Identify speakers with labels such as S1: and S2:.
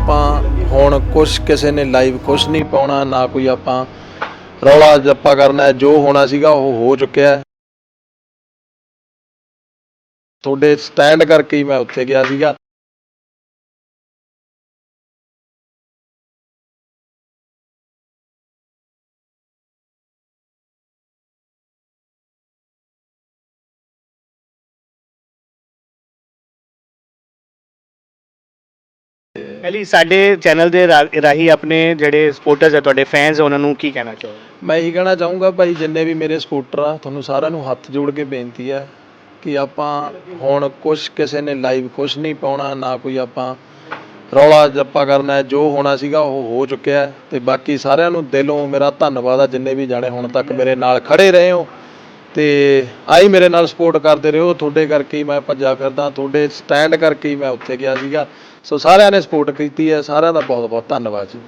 S1: ਆਪਾਂ ਹੁਣ ਕੁਛ ਕਿਸੇ ਨੇ ਲਾਈਵ ਕੁਛ ਨਹੀਂ ਪਾਉਣਾ, ਨਾ ਕੋਈ ਆਪਾਂ ਰੌਲਾ ਜੱਪਾ ਕਰਨਾ ਹੈ। ਜੋ ਹੋਣਾ ਸੀਗਾ ਉਹ ਹੋ ਚੁੱਕਿਆ ਹੈ। ਤੁਹਾਡੇ ਸਟੈਂਡ ਕਰਕੇ ਹੀ ਮੈਂ ਉੱਥੇ ਗਿਆ ਸੀਗਾ
S2: ਪਹਿਲੀ ਸਾਡੇ ਚੈਨਲ ਦੇ ਰਾ- ਰਾਹੀਂ ਆਪਣੇ ਜਿਹੜੇ ਸਪੋਰਟਰਸ ਹੈ ਤੁਹਾਡੇ ਫੈਨਸ ਉਹਨਾਂ ਨੂੰ ਕੀ ਕਹਿਣਾ ਚਾਹੋਗੇ
S1: ਮੈਂ ਇਹੀ ਕਹਿਣਾ ਚਾਹੂੰਗਾ ਭਾਈ, ਜਿੰਨੇ ਵੀ ਮੇਰੇ ਸਪੋਰਟਰ ਆ, ਤੁਹਾਨੂੰ ਸਾਰਿਆਂ ਨੂੰ ਹੱਥ ਜੋੜ ਕੇ ਬੇਨਤੀ ਹੈ ਕਿ ਆਪਾਂ ਹੁਣ ਕੁਛ ਕਿਸੇ ਨੇ ਲਾਈਵ ਕੁਛ ਨਹੀਂ ਪਾਉਣਾ, ਨਾ ਕੋਈ ਆਪਾਂ ਰੌਲਾ ਜੱਪਾ ਕਰਨਾ ਹੈ। ਜੋ ਹੋਣਾ ਸੀਗਾ ਉਹ ਹੋ ਚੁੱਕਿਆ ਹੈ ਤੇ ਬਾਕੀ ਸਾਰਿਆਂ ਨੂੰ ਦਿਲੋਂ ਮੇਰਾ ਧੰਨਵਾਦ ਆ, ਜਿੰਨੇ ਵੀ ਜਾਣੇ ਹੁਣ ਤੱਕ ਮੇਰੇ ਨਾਲ ਖੜੇ ਰਹੇ ਹੋ ਅਤੇ ਆਈ ਮੇਰੇ ਨਾਲ ਸਪੋਰਟ ਕਰਦੇ ਰਹੋ। ਤੁਹਾਡੇ ਕਰਕੇ ਹੀ ਮੈਂ ਭੱਜਿਆ ਫਿਰਦਾ, ਤੁਹਾਡੇ ਸਟੈਂਡ ਕਰਕੇ ਹੀ ਮੈਂ ਉੱਥੇ ਗਿਆ ਸੀਗਾ। ਸੋ ਸਾਰਿਆਂ ਨੇ ਸਪੋਰਟ ਕੀਤੀ ਹੈ। ਸਾਰਿਆਂ ਦਾ ਬਹੁਤ ਬਹੁਤ ਧੰਨਵਾਦ ਜੀ।